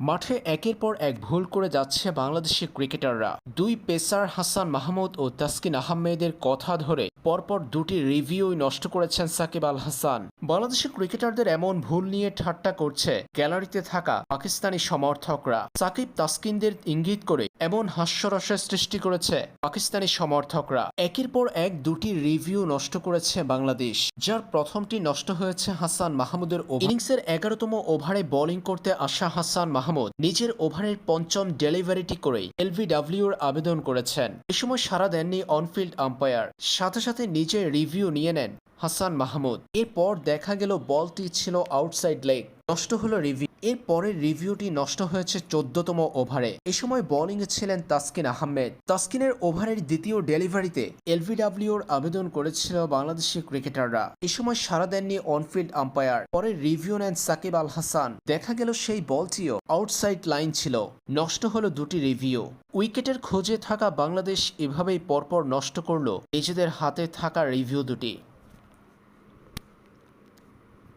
মাঠে একের পর এক ভুল করে যাচ্ছে বাংলাদেশি ক্রিকেটাররা। দুই পেসার হাসান মাহমুদ ও তাসকিন আহমেদের কথা ধরে পরপর দুটি রিভিউই নষ্ট করেছেন সাকিব আল হাসান। বাংলাদেশি ক্রিকেটারদের এমন ভুল নিয়ে ঠাট্টা করছে গ্যালারিতে থাকা পাকিস্তানি সমর্থকরা। সাকিব তাসকিনদের ইঙ্গিত করে এমন হাস্যরসের সৃষ্টি করেছে পাকিস্তানি সমর্থকরা। একের পর এক দুটি রিভিউ নষ্ট করেছে বাংলাদেশ, যার প্রথমটি নষ্ট হয়েছে হাসান মাহমুদের ইনিংসের এগারোতম ওভারে বোলিং করতে আসা হাসান মাহমুদ নিজের ওভারের পঞ্চম ডেলিভারিটি করেই এলবিডব্লিউর আবেদন করেছেন। এ সময় সারা দেননি অনফিল্ড আম্পায়ার, সাথে সাথে নিজের রিভিউ নিয়ে নেন হাসান মাহমুদ। এরপর দেখা গেল বলটি ছিল আউটসাইড লেগ, নষ্ট হলো রিভিউ। এর পরের রিভিউটি নষ্ট হয়েছে চোদ্দতম ওভারে। এ সময় বোলিংয়ে ছিলেন তাসকিন আহমেদ। তাসকিনের ওভারের দ্বিতীয় ডেলিভারিতে এলভিডব্লিউর আবেদন করেছিল বাংলাদেশি ক্রিকেটাররা। এ সময় সারা দেননি অনফিল্ড আম্পায়ার। পরে রিভিউ নেন সাকিব আল হাসান। দেখা গেল সেই বলটিও আউটসাইড লাইন ছিল। নষ্ট হলো দুটি রিভিউ। উইকেটের খোঁজে থাকা বাংলাদেশ এভাবেই পরপর নষ্ট করল। নিজেদের হাতে থাকা রিভিউ দুটি।